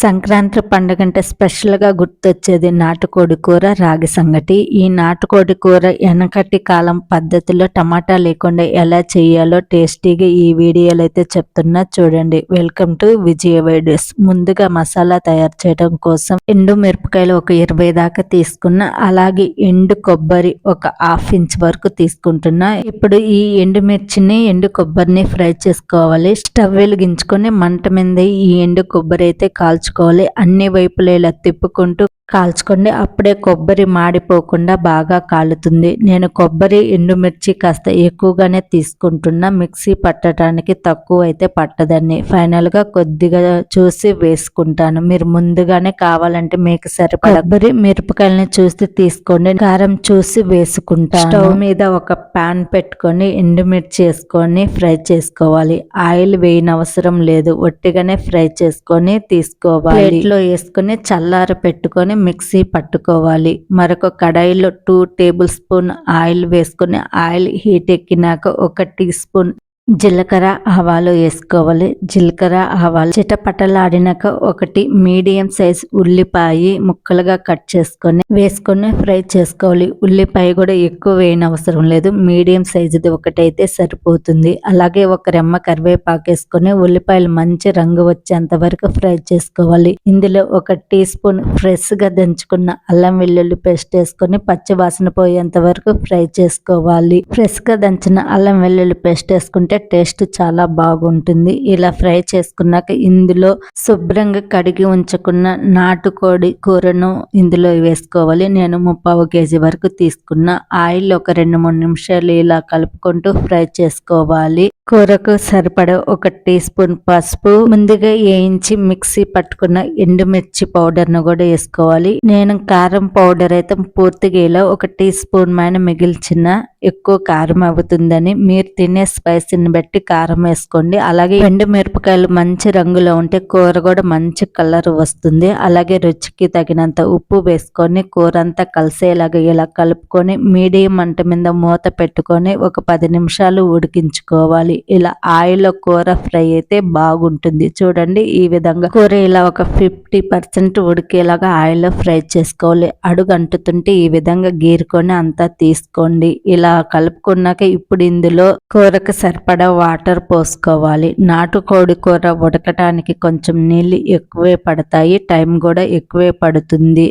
సంక్రాంతి పండుగ అంటే స్పెషల్గా గుర్తొచ్చేది నాటుకోడి కూర రాగి సంగటి. ఈ నాటుకోడి కూర వెనకటి కాలం పద్ధతిలో టమాటా లేకుండా ఎలా చేయాలో టేస్టీగా ఈ వీడియోలో అయితే చెప్తున్నా. చూడండి. వెల్కమ్ టు విజయ వైడియోస్ ముందుగా మసాలా తయారు చేయడం కోసం ఎండు మిరపకాయలు ఒక ఇరవై దాకా తీసుకున్న అలాగే ఎండు కొబ్బరి ఒక హాఫ్ ఇంచ్ వరకు తీసుకుంటున్నా. ఇప్పుడు ఈ ఎండు మిర్చిని ఎండు కొబ్బరిని ఫ్రై చేసుకోవాలి. స్టవ్ వెలిగించుకొని మంట మీద ఈ ఎండు కొబ్బరి అయితే కాల్చు మార్చుకోవాలి. అన్ని వైపులా ఇలా తిప్పుకుంటూ కాల్చుకోండి. అప్పుడే కొబ్బరి మాడిపోకుండా బాగా కాలుతుంది. నేను కొబ్బరి ఎండుమిర్చి కాస్త ఎక్కువగానే తీసుకుంటున్నా. మిక్సీ పట్టడానికి తక్కువ అయితే పట్టదండి. ఫైనల్గా కొద్దిగా చూసి వేసుకుంటాను. మీరు ముందుగానే కావాలంటే మీకు సరిపడ కొబ్బరి మిరపకాయలని చూసి తీసుకోండి. కారం చూసి వేసుకుంటాను. స్టవ్ మీద ఒక ప్యాన్ పెట్టుకొని ఎండుమిర్చి వేసుకొని ఫ్రై చేసుకోవాలి. ఆయిల్ వేయనవసరం లేదు. ఒట్టిగానే ఫ్రై చేసుకొని తీసుకోవాలి. ప్లేట్లో వేసుకొని చల్లార పెట్టుకొని మిక్సీ పట్టుకోవాలి. మరొక కడాయిలో టూ టేబుల్ స్పూన్ ఆయిల్ వేసుకొని ఆయిల్ హీట్ ఎక్కినాక ఒక టీ స్పూన్ జీలకర్ర ఆవాలు వేసుకోవాలి. జీలకర్ర ఆవాలు చిటపటలాడినాక ఒకటి మీడియం సైజ్ ఉల్లిపాయ ముక్కలుగా కట్ చేసుకొని వేసుకొని ఫ్రై చేసుకోవాలి. ఉల్లిపాయ కూడా ఎక్కువ వేయని అవసరం లేదు. మీడియం సైజుది ఒకటైతే సరిపోతుంది. అలాగే ఒక రెమ్మ కరివేపాకు వేసుకొని ఉల్లిపాయలు మంచి రంగు వచ్చేంత వరకు ఫ్రై చేసుకోవాలి. ఇందులో ఒక టీ స్పూన్ ఫ్రెష్గా దంచుకున్న అల్లం వెల్లుల్లి పేస్ట్ వేసుకొని పచ్చి వాసన పోయేంత వరకు ఫ్రై చేసుకోవాలి. ఫ్రెష్గా దంచిన అల్లం వెల్లుల్లి పేస్ట్ వేసుకుంటే తింటే టేస్ట్ చాలా బాగుంటుంది. ఇలా ఫ్రై చేసుకున్నాక ఇందులో శుభ్రంగా కడిగి ఉంచుకున్న నాటుకోడి కూరను ఇందులో వేసుకోవాలి. నేను ముప్పావు కేజీ వరకు తీసుకున్న ఆయిల్ ఒక రెండు మూడు నిమిషాలు ఇలా కలుపుకుంటూ ఫ్రై చేసుకోవాలి. కూరకు సరిపడ ఒక టీ స్పూన్ పసుపు ముందుగా వేయించి మిక్సీ పట్టుకున్న ఎండుమిర్చి పౌడర్ను కూడా వేసుకోవాలి. నేను కారం పౌడర్ అయితే పూర్తిగా ఇలా ఒక టీ స్పూన్ మైన మిగిల్చిన ఎక్కువ కారం అవుతుందని మీరు తినే స్పైసీని బట్టి కారం వేసుకోండి. అలాగే ఎండు మిరపకాయలు మంచి రంగులో ఉంటే కూర కూడా మంచి కలర్ వస్తుంది. అలాగే రుచికి తగినంత ఉప్పు వేసుకొని కూర అంతా కలిసేలాగా ఇలా కలుపుకొని మీడియం మంట మీద మూత పెట్టుకొని ఒక పది నిమిషాలు ఉడికించుకోవాలి. ఇలా ఆయిల్ కూర ఫ్రై అయితే బాగుంటుంది. చూడండి ఈ విధంగా కూర ఇలా ఒక ఫిఫ్టీ పర్సెంట్ ఉడికేలాగా ఆయిల్ ఫ్రై చేసుకోవాలి. అడుగు అంటుతుంటే ఈ విధంగా గీరుకొని అంతా తీసుకోండి. ఇలా కలుపుకున్నాక ఇప్పుడు ఇందులో కూరకు సరిపడా వాటర్ పోసుకోవాలి. నాటుకోడి కూర ఉడకటానికి కొంచెం నీళ్ళు ఎక్కువే పడతాయి. టైం కూడా ఎక్కువే పడుతుంది.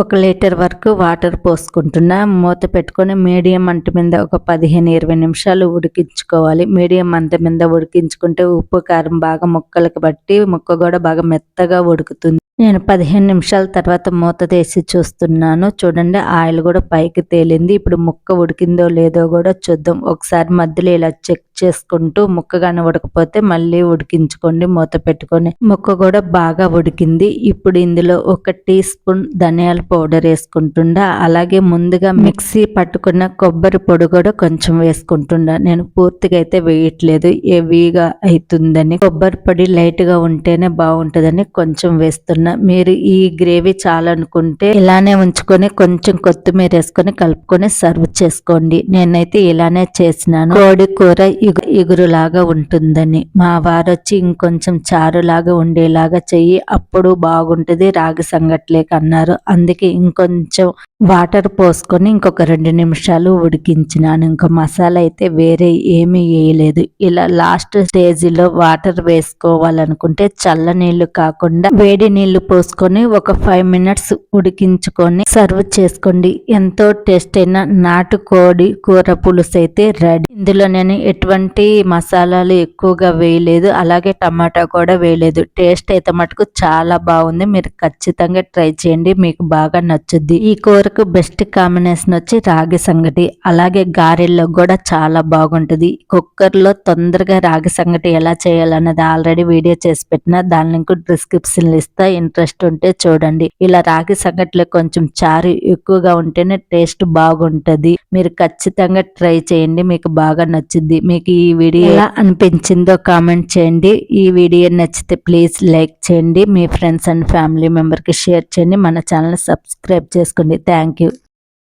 ఒక లీటర్ వరకు వాటర్ పోసుకుంటున్నా. మూత పెట్టుకొని మీడియం మంట మీద ఒక పదిహేను ఇరవై నిమిషాలు ఉడికించుకోవాలి. మీడియం మంట మీద ఉడికించుకుంటే ఉప్పు కారం బాగా ముక్కలకు బట్టి ముక్క కూడా బాగా మెత్తగా ఉడుకుతుంది. నేను పదిహేను నిమిషాల తర్వాత మూత తీసి చూస్తున్నాను. చూడండి ఆయిల్ కూడా పైకి తేలింది. ఇప్పుడు ముక్క ఉడికిందో లేదో కూడా చూద్దాం. ఒకసారి మధ్యలో ఇలా చెక్ చేసుకుంటూ ముక్క కానీ ఉడకపోతే మళ్ళీ ఉడికించుకోండి మూత పెట్టుకొని. ముక్క కూడా బాగా ఉడికింది. ఇప్పుడు ఇందులో ఒక టీ స్పూన్ ధనియాల పౌడర్ వేసుకుంటుండా. అలాగే ముందుగా మిక్సీ పట్టుకున్న కొబ్బరి పొడి కూడా కొంచెం వేసుకుంటుండా. నేను పూర్తిగా అయితే వేయట్లేదు. హెవీగా అవుతుందని. కొబ్బరి పొడి లైట్గా ఉంటేనే బాగుంటుందని కొంచెం వేస్తున్నా. మీరు ఈ గ్రేవీ చాలనుకుంటే ఇలానే ఉంచుకొని కొంచెం కొత్తిమీర వేసుకొని కలుపుకొని సర్వ్ చేసుకోండి. నేనైతే ఇలానే చేసినాను. కోడి కూర ఇగురులాగా ఉంటుందని. మా వారు వచ్చి ఇంకొంచెం చారులాగా ఉండేలాగా చెయ్యి అప్పుడు బాగుంటుంది రాగి సంగట్లేక అన్నారు అందుకే ఇంకొంచెం వాటర్ పోసుకొని ఇంకొక రెండు నిమిషాలు ఉడికించినాను. ఇంకా మసాలా అయితే వేరే ఏమీ వేయలేదు. ఇలా లాస్ట్ స్టేజ్లో వాటర్ వేసుకోవాలనుకుంటే చల్ల నీళ్ళు కాకుండా వేడి నీళ్ళు పోసుకొని ఒక ఫైవ్ మినిట్స్ ఉడికించుకొని సర్వ్ చేసుకోండి. ఎంతో టేస్ట్ అయిన నాటుకోడి కూర పులుసు అయితే రెడీ. ఇందులో నేను ఎటువంటి మసాలాలు ఎక్కువగా వేయలేదు. అలాగే టమాటా కూడా వేయలేదు. టేస్ట్ అయితే మటుకు చాలా బాగుంది. మీరు ఖచ్చితంగా ట్రై చేయండి. మీకు బాగా నచ్చుద్ది. ఈ కూర కూరకు బెస్ట్ కాంబినేషన్ వచ్చి రాగి సంగటి. అలాగే గారెల్లో కూడా చాలా బాగుంటుంది. కుక్కర్లో తొందరగా రాగి సంగటి ఎలా చేయాలన్నది ఆల్రెడీ వీడియో చేసి పెట్టిన. దాని లింక్ డిస్క్రిప్షన్లు ఇస్తా. ఇంట్రెస్ట్ ఉంటే చూడండి. ఇలా రాగి సంగటిలో కొంచెం చారు ఎక్కువగా ఉంటేనే టేస్ట్ బాగుంటుంది. మీరు ఖచ్చితంగా ట్రై చేయండి. మీకు బాగా నచ్చుద్ది. మీకు ఈ వీడియో ఎలా అనిపించిందో కామెంట్ చేయండి. ఈ వీడియో నచ్చితే ప్లీజ్ లైక్ చేయండి. మీ ఫ్రెండ్స్ అండ్ ఫ్యామిలీ మెంబర్కి షేర్ చేయండి. మన ఛానల్ సబ్స్క్రైబ్ చేసుకోండి. താങ്ക്